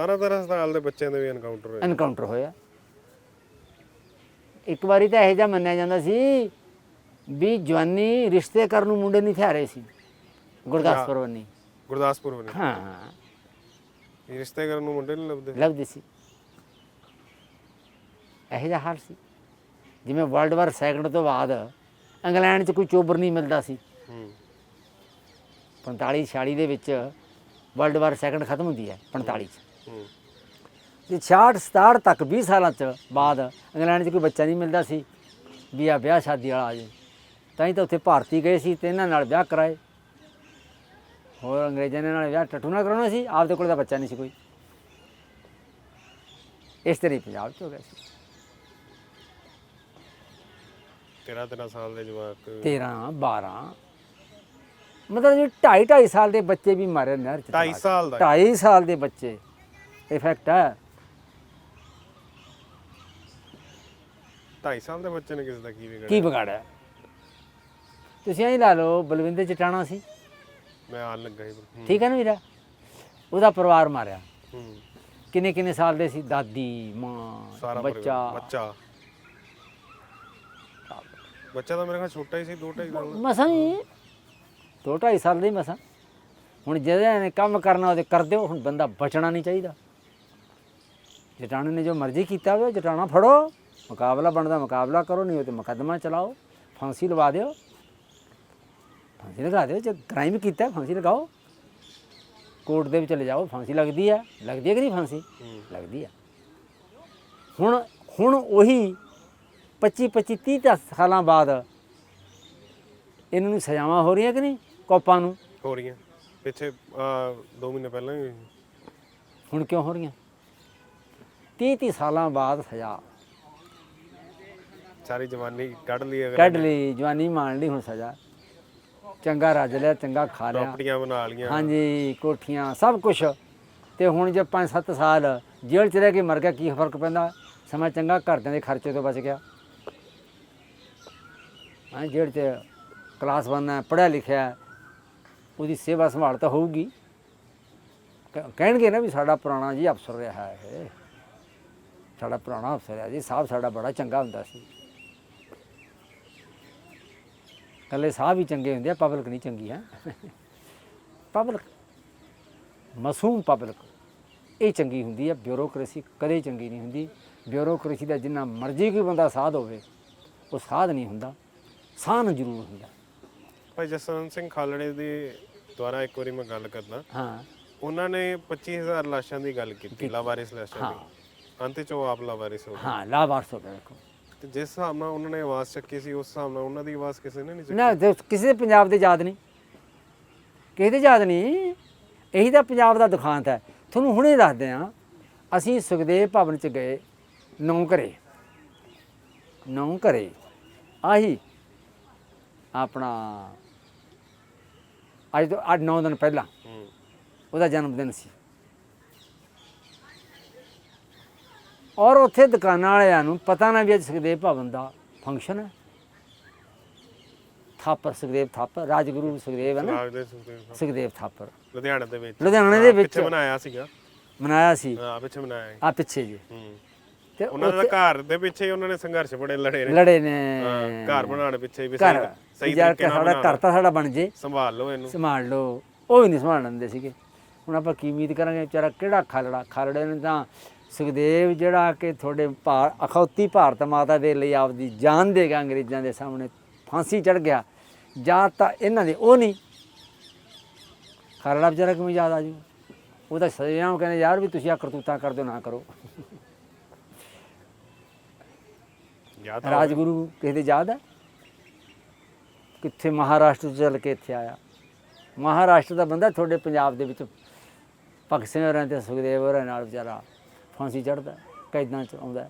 17 13 ਸਾਲ ਦੇ ਬੱਚਿਆਂ ਦੇ ਵੀ ਐਨਕਾਊਂਟਰ ਹੋਏ। ਐਨਕਾਊਂਟਰ ਹੋਇਆ। ਇੱਕ ਵਾਰੀ ਤਾਂ ਇਹੋ ਜਿਹਾ ਮੰਨਿਆ ਜਾਂਦਾ ਸੀ ਵੀ ਜਵਾਨੀ ਰਿਸ਼ਤੇ ਕਰਨ ਨੂੰ ਮੁੰਡੇ ਨਹੀਂ ਥਿਆਰੇ ਸੀ। ਗੁਰਦਾਸਪੁਰ ਵੰਨੀ ਗੁਰਦਾਸਪੁਰ ਬਣੇ ਹਾਂ ਇਹ ਰਿਸ਼ਤੇ ਕਰਨ ਨੂੰ ਮੁੰਡੇ ਨਹੀਂ ਲੱਭਦੇ। ਲੱਭਦੀ ਸੀ। ਇਹੋ ਜਿਹਾ ਹਾਲ ਸੀ। ਜਿਵੇਂ ਵਰਲਡ ਵਾਰ ਸੈਕੰਡ ਤੋਂ ਬਾਅਦ ਇੰਗਲੈਂਡ 'ਚ ਕੋਈ ਚੋਬਰ ਨਹੀਂ ਮਿਲਦਾ ਸੀ। ਹੂੰ। 45 46 ਦੇ ਵਿੱਚ ਵਰਲਡ ਵਾਰ ਸੈਕੰਡ ਖਤਮ ਹੁੰਦੀ ਹੈ 45 'ਚ। ਤੇ 66 67 ਤੱਕ 20 ਸਾਲਾਂ ਚ ਬਾਅਦ ਇੰਗਲੈਂਡ 'ਚ ਕੋਈ ਬੱਚਾ ਨਹੀਂ ਮਿਲਦਾ ਸੀ ਵੀ ਆ ਵਿਆਹ ਸ਼ਾਦੀ ਵਾਲਾ ਆ ਜੇ। ਤਾਂ ਹੀ ਤਾਂ ਉੱਥੇ ਭਾਰਤੀ ਗਏ ਸੀ ਤੇ ਇਹਨਾਂ ਨਾਲ ਵਿਆਹ ਕਰਾਏ। ਹੋਰ ਅੰਗਰੇਜ਼ਾਂ ਨੇ ਨਾਲ ਵਿਆਹ ਟੱਟੂ ਨਾਲ ਕਰਾਉਣਾ ਸੀ ਆਪਦੇ ਕੋਲ ਤਾਂ ਬੱਚਾ ਨਹੀਂ ਸੀ ਕੋਈ। ਇਸ ਤਰ੍ਹਾਂ ਪੰਜਾਬ 'ਚ ਹੋ ਗਿਆ ਸੀ। 13 13 ਸਾਲ ਦੇ ਜਵਾਕ। 13 12 ਮਤਲਬ ਜੀ 2.5 2.5 ਸਾਲ ਦੇ ਬੱਚੇ ਵੀ ਮਾਰੇ ਨਹਿਰ 'ਚ 2.5 ਸਾਲ ਦਾ। 2.5 ਸਾਲ ਦੇ ਬੱਚੇ। ਇਫੈਕਟ ਹੈ। 2.5 ਸਾਲ ਦੇ ਬੱਚੇ ਨੇ ਕਿਸੇ ਦਾ ਕੀ ਵਿਗੜਿਆ? ਕੀ ਵਿਗਾੜਿਆ? ਤੁਸੀਂ ਐਂ ਲਾ ਲਓ ਬਲਵਿੰਦਰ ਚਟਾਣਾ ਸੀ। ਮੈਂ ਆਣ ਲੱਗਾ ਸੀ। ਹੂੰ, ਠੀਕ ਹੈ ਨਾ ਵੀਰਾ? ਉਹਦਾ ਪਰਿਵਾਰ ਮਾਰਿਆ। ਹੂੰ। ਕਿੰਨੇ ਕਿੰਨੇ ਸਾਲ ਦੇ ਸੀ? ਦਾਦੀ ਮਾਂ ਸਾਰਾ ਬੱਚਾ। ਬੱਚਾ। ਬੱਚਾ ਤਾਂ ਮੇਰੇ ਖਿਆਲ ਛੋਟਾ ਹੀ ਸੀ 2 2.5 ਸਾਲ ਦਾ। ਮਸਾਂ ਹੀ ਦੋ ਢਾਈ ਸਾਲ ਦੇ ਮਸਾਂ। ਹੁਣ ਜਿਹਦੇ ਨੇ ਕੰਮ ਕਰਨਾ ਉਹਦੇ ਕਰ ਦਿਓ। ਹੁਣ ਬੰਦਾ ਬਚਣਾ ਨਹੀਂ ਚਾਹੀਦਾ। ਜਟਾਣੇ ਨੇ ਜੋ ਮਰਜ਼ੀ ਕੀਤਾ ਹੋਵੇ ਜਟਾਣਾ ਫੜੋ। ਮੁਕਾਬਲਾ ਬਣਦਾ ਮੁਕਾਬਲਾ ਕਰੋ ਨਹੀਂ ਉਹ ਤੇ ਮੁਕੱਦਮਾ ਚਲਾਓ। ਫਾਂਸੀ ਲਵਾ ਦਿਓ। ਫਾਂਸੀ ਲਗਾ ਦਿਓ ਜੇ ਕ੍ਰਾਈਮ ਕੀਤਾ ਫਾਂਸੀ ਲਗਾਓ। ਕੋਰਟ ਦੇ ਵਿੱਚ ਚਲੇ ਜਾਓ ਫਾਂਸੀ ਲੱਗਦੀ ਹੈ। ਲੱਗਦੀ ਹੈ ਕਿ ਨਹੀਂ ਫਾਂਸੀ? ਲੱਗਦੀ ਹੈ। ਹੁਣ ਹੁਣ ਉਹੀ 25 25 30 ਤਾਂ ਸਾਲਾਂ ਬਾਅਦ ਇਹਨਾਂ ਨੂੰ ਸਜ਼ਾਵਾਂ ਹੋ ਰਹੀਆਂ ਕਿ ਨਹੀਂ? ਕੋਪਾਂ ਨੂੰ? ਹੋ ਰਹੀਆਂ। ਪਿੱਛੇ 2 ਮਹੀਨੇ ਪਹਿਲਾਂ ਹੀ ਹੁਣ ਕਿਉਂ ਹੋ ਰਹੀਆਂ? 30 30 ਸਾਲਾਂ ਬਾਅਦ ਸਜ਼ਾ। ਸਾਰੀ ਜਵਾਨੀ ਕੱਢ ਲਈ ਅਗਰ ਕੱਢ ਲਈ ਜਵਾਨੀ ਮਾਣ ਲਈ ਹੁਣ ਸਜ਼ਾ। ਚੰਗਾ ਰੱਜ ਲਿਆ ਚੰਗਾ ਖਾ ਲਿਆ। ਪ੍ਰਾਪਰਟੀਆਂ ਬਣਾ ਲੀਆਂ। ਹਾਂਜੀ ਕੋਠੀਆਂ ਸਭ ਕੁਝ ਤੇ ਹੁਣ ਜੇ 5-7 ਸਾਲ ਜੇਲ੍ਹ ਚ ਰਹਿ ਕੇ ਮਰ ਗਿਆ ਕੀ ਫ਼ਰਕ ਪੈਂਦਾ? ਸਮਾਂ ਚੰਗਾ ਘਰਦਿਆਂ ਦੇ ਖਰਚੇ ਤੋਂ ਬਚ ਗਿਆ। ਹਾਂ ਜੇਲ੍ਹ ਚ ਕਲਾਸ ਬੰਨਾ ਪੜਿਆ ਲਿਖਿਆ ਉਹਦੀ ਸੇਵਾ ਸੰਭਾਲ ਤਾਂ ਹੋਊਗੀ। ਕਹਿਣਗੇ ਨਾ ਵੀ ਸਾਡਾ ਪੁਰਾਣਾ ਜੀ ਅਫਸਰ ਰਿਹਾ ਹੈ। ਸਾਡਾ ਪੁਰਾਣਾ ਅਫਸਰ ਹੈ ਜੀ ਸਾਹਿਬ ਸਾਡਾ ਬੜਾ ਚੰਗਾ ਹੁੰਦਾ ਸੀ। ਕੱਲੇ ਸਾਹਿਬ ਹੀ ਚੰਗੇ ਹੁੰਦੇ ਆ ਪਬਲਿਕ ਨਹੀਂ ਚੰਗੀ ਹੈ। ਪਬਲਿਕ ਮਾਸੂਮ ਪਬਲਿਕ ਇਹ ਚੰਗੀ ਹੁੰਦੀ ਹੈ ਬਿਊਰੋਕ੍ਰੇਸੀ ਕਦੇ ਚੰਗੀ ਨਹੀਂ ਹੁੰਦੀ। ਬਿਊਰੋਕ੍ਰੇਸੀ ਦਾ ਜਿੰਨਾ ਮਰਜ਼ੀ ਕੋਈ ਬੰਦਾ ਸਾਧ ਹੋਵੇ ਉਹ ਸਾਧ ਨਹੀਂ ਹੁੰਦਾ ਸਾਨ ਜ਼ਰੂਰ ਹੁੰਦਾ। ਭਾਈ ਜਸਵੰਤ ਸਿੰਘ ਖਾਲੜੇ ਦੇ ਦੁਆਰਾ ਇੱਕ ਵਾਰੀ ਮੈਂ ਗੱਲ ਕਰਦਾ। ਹਾਂ। ਉਹਨਾਂ ਨੇ 25000 ਲਾਸ਼ਾਂ ਦੀ ਗੱਲ ਕੀਤੀ ਲਾਵਾਰਿਸ ਲਾਸ਼ਾਂ ਦੀ। ਅੰਤ ਚ ਉਹ ਆਪ ਲਾਵਾਰਿਸ ਹੋ ਗਏ। ਹਾਂ ਲਾਵਾਰਸ ਹੋ ਦੇਖੋ ਤੇ ਜਿਸ ਹਿਸਾਬ ਨਾਲ ਉਹਨਾਂ ਨੇ ਆਵਾਜ਼ ਚੱਕੀ ਸੀ ਉਸ ਹਿਸਾਬ ਨਾਲ ਉਹਨਾਂ ਦੀ ਆਵਾਜ਼ ਕਿਸੇ ਨੇ ਨਹੀਂ ਚੱਕੀ? ਨਾ ਕਿਸੇ ਦੇ ਪੰਜਾਬ ਦੇ ਯਾਦ ਨਹੀਂ। ਕਿਸੇ ਦੇ ਯਾਦ ਨਹੀਂ। ਇਹੀ ਤਾਂ ਪੰਜਾਬ ਦਾ ਦੁਖਾਂਤ ਹੈ। ਤੁਹਾਨੂੰ ਹੁਣੇ ਦੱਸਦੇ ਆ ਅਸੀਂ ਸੁਖਦੇਵ ਭਵਨ ਚ ਗਏ ਨੌ ਘਰੇ। ਨੌ ਘਰੇ। ਆਹੀ ਆਪਣਾ ਅੱਜ ਤੋਂ 8-9 ਦਿਨ ਪਹਿਲਾਂ। ਉਹਦਾ ਜਨਮ ਦਿਨ ਸੀ। ਔਰ ਉੱਥੇ ਦੁਕਾਨਾਂ ਵਾਲਿਆਂ ਨੂੰ ਪਤਾ ਨਾ ਵੀ ਅੱਜ ਸੁਖਦੇਵ ਭਵਨ ਦਾ ਫੰਕਸ਼ਨ ਹੈ। ਥਾਪਰ ਸੁਖਦੇਵ ਥਾਪਰ ਰਾਜਗੁਰੂ ਸੁਖਦੇਵ ਹੈ ਨਾ। ਸੁਖਦੇਵ ਥਾਪਰ। ਲੁਧਿਆਣੇ ਦੇ ਵਿੱਚ। ਲੁਧਿਆਣੇ ਦੇ ਵਿੱਚ। ਪਿੱਛੇ ਬਣਾਇਆ ਸੀਗਾ। ਮਨਾਇਆ ਸੀ। ਹਾਂ ਪਿੱਛੇ ਬਣਾਇਆ। ਆ ਪਿੱਛੇ ਜੀ। ਹੂੰ। ਤੇ ਉਹਨਾਂ ਦਾ ਘਰ ਦੇ ਪਿੱਛੇ ਹੀ ਉਹਨਾਂ ਨੇ ਸੰਘਰਸ਼ ਬੜੇ ਲੜੇ ਨੇ। ਲੜੇ ਨੇ। ਹਾਂ, ਘਰ ਬਣਾਉਣ ਪਿੱਛੇ ਵੀ ਘਰ ਸਹੀ ਸਹੀ ਯਾਰ ਤਰੀਕੇ ਨਾਲ ਸਾਡਾ ਘਰ ਤਾਂ ਸਾਡਾ ਬਣ ਜੇ। ਸੰਭਾਲ ਲਓ ਇਹਨੂੰ। ਸੰਭਾਲ ਲਓ। ਉਹ ਵੀ ਨਹੀਂ ਸੰਭਾਲ ਲੈਂਦੇ ਸੀਗੇ। ਹੁਣ ਆਪਾਂ ਕੀ ਉਮੀਦ ਕਰਾਂਗੇ? ਵਿਚਾਰਾ ਕਿਹੜਾ ਖਾਲੜਾ? ਖਾਲੜੇ ਨੇ ਤਾਂ ਸੁਖਦੇਵ ਜਿਹੜਾ ਕਿ ਤੁਹਾਡੇ ਭਾਰ ਅਖੌਤੀ ਭਾਰਤ ਮਾਤਾ ਦੇ ਲਈ ਆਪਦੀ ਜਾਨ ਦੇਗਾ ਅੰਗਰੇਜ਼ਾਂ ਦੇ ਸਾਹਮਣੇ ਫਾਂਸੀ ਚੜ ਗਿਆ। ਜਾਂ ਤਾਂ ਇਹਨਾਂ ਦੇ ਉਹ ਨਹੀਂ। ਖਾਲੜਾ ਵਿਚਾਰਾ ਕਿਵੇਂ ਯਾਦ ਆ ਜੂ? ਉਹ ਤਾਂ ਸਜ਼ਾ ਨੂੰ ਕਹਿੰਦੇ ਯਾਰ ਵੀ ਤੁਸੀਂ ਆ ਕਰਤੂਤਾਂ ਕਰ ਦਿਓ ਨਾ ਕਰੋ। ਰਾਜਗੁਰੂ ਕਿਸੇ ਦੇ ਯਾਦ ਹੈ ਕਿੱਥੇ ਮਹਾਰਾਸ਼ਟਰ ਤੋਂ ਚੱਲ ਕੇ ਇੱਥੇ ਆਇਆ? ਮਹਾਰਾਸ਼ਟਰ ਦਾ ਬੰਦਾ ਤੁਹਾਡੇ ਪੰਜਾਬ ਦੇ ਵਿੱਚ ਭਗਤ ਸਿੰਘ ਹੋਰਾਂ ਤੇ ਸੁਖਦੇਵ ਹੋਰਾਂ ਨਾਲ ਵਿਚਾਰਾ ਫਾਂਸੀ ਚੜਦਾ ਕੈਦਾਂ ਚ ਆਉਂਦਾ।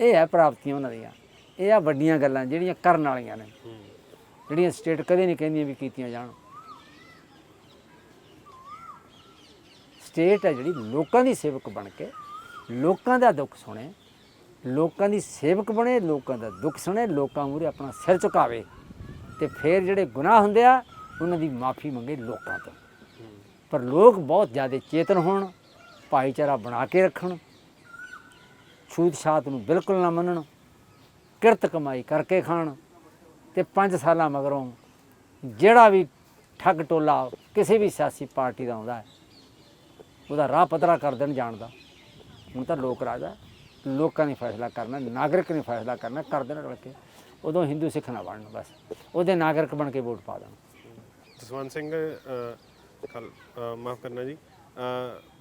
ਇਹ ਹੈ ਪ੍ਰਾਪਤੀਆਂ ਉਹਨਾਂ ਦੀਆਂ। ਇਹ ਆ ਵੱਡੀਆਂ ਗੱਲਾਂ ਜਿਹੜੀਆਂ ਕਰਨ ਵਾਲੀਆਂ ਨੇ। ਜਿਹੜੀਆਂ ਸਟੇਟ ਕਦੇ ਨਹੀਂ ਕਹਿੰਦੀਆਂ ਵੀ ਕੀਤੀਆਂ ਜਾਣ। ਸਟੇਟ ਹੈ ਜਿਹੜੀ ਲੋਕਾਂ ਦੀ ਸੇਵਕ ਬਣ ਕੇ ਲੋਕਾਂ ਦਾ ਦੁੱਖ ਸੁਣੇ ਲੋਕਾਂ ਦੀ ਸੇਵਕ ਬਣੇ ਲੋਕਾਂ ਦਾ ਦੁੱਖ ਸੁਣੇ ਲੋਕਾਂ ਮੂਹਰੇ ਆਪਣਾ ਸਿਰ ਝੁਕਾਵੇ ਤੇ ਫਿਰ ਜਿਹੜੇ ਗੁਨਾਹ ਹੁੰਦੇ ਆ ਉਹਨਾਂ ਦੀ ਮਾਫੀ ਮੰਗੇ ਲੋਕਾਂ ਤੋਂ। ਪਰ ਲੋਕ ਬਹੁਤ ਜ਼ਿਆਦਾ ਚੇਤਨ ਹੋਣ ਭਾਈਚਾਰਾ ਬਣਾ ਕੇ ਰੱਖਣ, ਛੂਤ ਛਾਤ ਨੂੰ ਬਿਲਕੁਲ ਨਾ ਮੰਨਣ, ਕਿਰਤ ਕਮਾਈ ਕਰਕੇ ਖਾਣ ਤੇ 5 ਸਾਲਾਂ ਮਗਰੋਂ ਜਿਹੜਾ ਵੀ ਠੱਗ ਟੋਲਾ ਕਿਸੇ ਵੀ ਸਿਆਸੀ ਪਾਰਟੀ ਦਾ ਆਉਂਦਾ ਹੈ, ਉਹਦਾ ਰਾਹ ਪੱਧਰਾ ਕਰ ਦੇਣ ਜਾਣਦਾ ਹੁਣ ਤਾਂ ਲੋਕ ਰਾਜਾ ਲੋਕਾਂ ਨੇ ਫੈਸਲਾ ਕਰਨਾ, ਨਾਗਰਿਕ ਨੇ ਫੈਸਲਾ ਕਰਨਾ, ਕਰ ਦੇਣ ਰਲ ਕੇ। ਉਦੋਂ ਹਿੰਦੂ ਸਿੱਖ ਨਾ ਬਣਨ ਬਸ, ਉਹਦੇ ਨਾਗਰਿਕ ਬਣ ਕੇ ਵੋਟ ਪਾ ਦੇਣ। ਜਸਵੰਤ ਸਿੰਘ ਕੱਲ ਮਾਫ ਕਰਨਾ ਜੀ।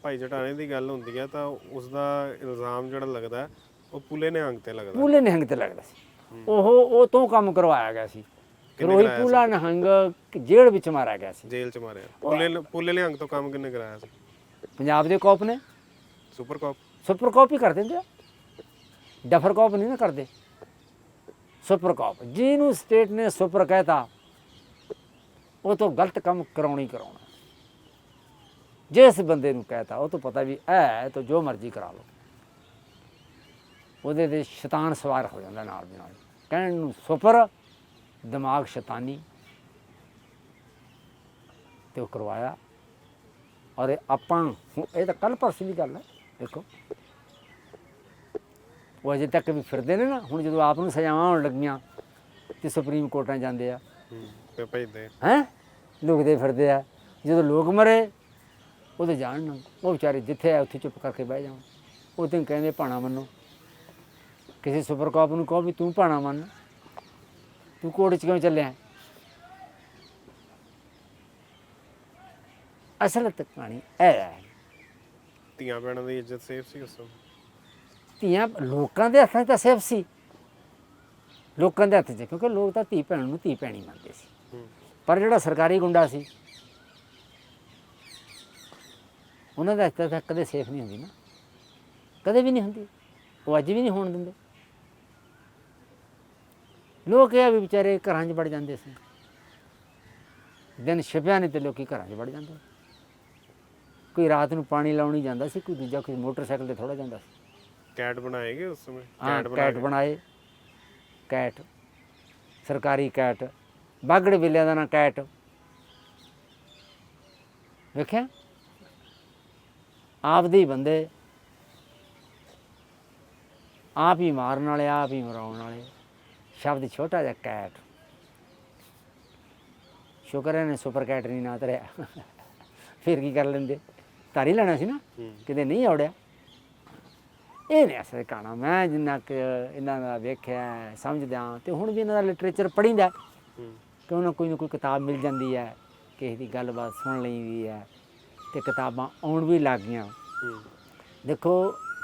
ਭਾਈ ਜਟਾਣੇ ਦੀ ਗੱਲ ਹੁੰਦੀ ਹੈ ਤਾਂ ਉਸ ਦਾ ਇਲਜ਼ਾਮ ਜਿਹੜਾ ਲੱਗਦਾ ਉਹ ਪੁਲੇ ਨੇ ਅੰਗ ਤੇ ਲੱਗਦਾ। ਪੂਲੇ ਨਿਹੰਗ ਤੇ ਲੱਗਦਾ ਸੀ। ਉਹ ਉਹ ਤੋਂ ਕੰਮ ਕਰਵਾਇਆ ਗਿਆ ਸੀ। ਫਿਰ ਉਹੀ ਪੂਲਾ ਨਿਹੰਗ ਜੇਲ੍ਹ ਵਿੱਚ ਮਾਰਿਆ ਗਿਆ ਸੀ। ਜੇਲ੍ਹ ਚ ਮਾਰਿਆ। ਪੁਲੇ ਪੁਲੇ ਨੇ ਅੰਗ ਤੋਂ ਕੰਮ ਕਿੰਨੇ ਕਰਾਇਆ ਸੀ? ਪੰਜਾਬ ਦੇ ਕੋਪ ਨੇ। ਸੁਪਰ ਕਾਪ। ਸੁਪਰ ਕਾਪ ਹੀ ਕਰ ਦਿੰਦੇ ਆ। ਡਫਰ ਕਾਪ ਨਹੀਂ ਨਾ ਕਰਦੇ। Super cop. ਜਿਹਨੂੰ ਸਟੇਟ ਨੇ ਸੁਪਰ ਕਹਿਤਾ ਉਹ ਤੋਂ ਗਲਤ ਕੰਮ ਕਰਾਉਣੀ ਕਰਾਉਣਾ। ਜਿਸ ਬੰਦੇ ਨੂੰ ਕਹਿਤਾ ਉਹ ਤੋਂ ਪਤਾ ਵੀ ਹੈ ਤਾਂ ਜੋ ਮਰਜ਼ੀ ਕਰਾ ਲਓ। ਉਹਦੇ ਤੇ ਸ਼ੈਤਾਨ ਸਵਾਰ ਹੋ ਜਾਂਦਾ ਨਾਲ ਦੀ ਨਾਲ। ਕਹਿਣ ਨੂੰ ਸੁਪਰ ਦਿਮਾਗ ਸ਼ੈਤਾਨੀ। ਤੇ ਉਹ ਕਰਵਾਇਆ। ਔਰ ਇਹ ਆਪਾਂ ਇਹ ਤਾਂ ਕੱਲ ਪਰਸੋਂ ਦੀ ਗੱਲ ਹੈ ਦੇਖੋ। ਉਹ ਅਜੇ ਤੱਕ ਵੀ ਫਿਰਦੇ ਨੇ ਨਾ ਹੁਣ ਜਦੋਂ ਆਪ ਨੂੰ ਸਜ਼ਾਵਾਂ ਹੋਣ ਲੱਗੀਆਂ ਤੇ ਸੁਪਰੀਮ ਕੋਰਟਾਂ ਜਾਂਦੇ ਆ। ਭੇਜਦੇ ਹੈਂ? ਲੁਕਦੇ ਫਿਰਦੇ ਆ। ਜਦੋਂ ਲੋਕ ਮਰੇ ਉਹਦੇ ਜਾਣ ਨਾ। ਉਹ ਵਿਚਾਰੇ ਜਿੱਥੇ ਆ ਉੱਥੇ ਚੁੱਪ ਕਰਕੇ ਬਹਿ ਜਾਣ। ਉਹ ਤੇ ਕਹਿੰਦੇ ਭਾਣਾ ਮੰਨੋ। ਕਿਸੇ ਸੁਪਰ ਕਾਪ ਨੂੰ ਕਹੋ ਵੀ ਤੂੰ ਭਾਣਾ ਮੰਨ। ਤੂੰ ਕੋਰਟ 'ਚ ਕਿਉਂ ਚੱਲਿਆ? ਅਸਲ ਤੇ ਕਹਾਣੀ ਇਹ ਹੈ। ਧੀਆਂ ਭੈਣਾਂ ਦੀ ਇੱਜ਼ਤ ਸੇਫ ਸੀ ਉਸ ਸਮੇਂ? ਧੀਆਂ ਲੋਕਾਂ ਦੇ ਹੱਥਾਂ 'ਚ ਤਾਂ ਸਿਰਫ ਸੀ। ਲੋਕਾਂ ਦੇ ਹੱਥ 'ਚ ਕਿਉਂਕਿ ਲੋਕ ਤਾਂ ਧੀ ਭੈਣ ਨੂੰ ਧੀ ਭੈਣੀ ਮੰਨਦੇ ਸੀ। ਪਰ ਜਿਹੜਾ ਸਰਕਾਰੀ ਗੁੰਡਾ ਸੀ ਉਹਨਾਂ ਦਾ ਹੱਥ ਤਾਂ ਕਦੇ ਸੇਫ ਨਹੀਂ ਹੁੰਦੀ ਨਾ। ਕਦੇ ਵੀ ਨਹੀਂ ਹੁੰਦੀ। ਉਹ ਅੱਜ ਵੀ ਨਹੀਂ ਹੋਣ ਦਿੰਦੇ। ਲੋਕ ਇਹ ਵੀ ਵਿਚਾਰੇ ਘਰਾਂ 'ਚ ਵੜ ਜਾਂਦੇ ਸੀ। ਦਿਨ ਛਿਪਿਆ ਨਹੀਂ ਤੇ ਲੋਕੀ ਘਰਾਂ 'ਚ ਵੜ ਜਾਂਦੇ। ਕੋਈ ਰਾਤ ਨੂੰ ਪਾਣੀ ਲਾਉਣੀ ਜਾਂਦਾ ਸੀ ਕੋਈ ਦੂਜਾ ਕੋਈ ਮੋਟਰਸਾਈਕਲ ਤੇ ਥੋੜਾ ਜਾਂਦਾ ਸੀ। ਕੈਟ ਬਣਾਏਗੇ ਉਸ ਸਮੇਂ? ਹਾਂ ਕੈਟ ਬਣਾਏ ਕੈਟ। ਸਰਕਾਰੀ ਕੈਟ। ਬਾਗੜ ਬਿੱਲਿਆਂ ਦਾ ਨਾਂ ਕੈਟ। ਵੇਖਿਆ? ਆਪਦੇ ਹੀ ਬੰਦੇ। ਆਪ ਹੀ ਮਾਰਨ ਵਾਲੇ ਆਪ ਹੀ ਮਰਾਉਣ ਵਾਲੇ। ਸ਼ਬਦ ਛੋਟਾ ਜਿਹਾ ਕੈਟ। ਸ਼ੁਕਰ ਹੈ ਨੇ ਸੁਪਰ ਕੈਟ ਨਹੀਂ ਨਾ ਤਰਿਆ ਫਿਰ ਕੀ ਕਰ ਲੈਂਦੇ? ਧਾਰੀ ਲੈਣਾ ਸੀ ਨਾ? ਕਿਤੇ ਨਹੀਂ ਔੜਿਆ। ਇਹ ਨਹੀਂ ਅਸਲ ਕਹਾਣਾ। ਮੈਂ ਜਿੰਨਾ ਕਿ ਇਹਨਾਂ ਦਾ ਵੇਖਿਆ ਸਮਝਦਾ ਤੇ ਹੁਣ ਵੀ ਇਹਨਾਂ ਦਾ ਲਿਟਰੇਚਰ ਪੜ੍ਹੀਦਾ। ਹੂੰ। ਕਿਉਂ ਨਾ ਕੋਈ ਨਾ ਕੋਈ ਕਿਤਾਬ ਮਿਲ ਜਾਂਦੀ ਹੈ ਕਿਸੇ ਦੀ ਗੱਲਬਾਤ ਸੁਣ ਲਈਦੀ ਹੈ। ਤੇ ਕਿਤਾਬਾਂ ਆਉਣ ਵੀ ਲੱਗ ਗਈਆਂ। ਦੇਖੋ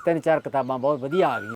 ਤਿੰਨ ਚਾਰ ਕਿਤਾਬਾਂ ਬਹੁਤ ਵਧੀਆ ਆ ਗਈਆਂ।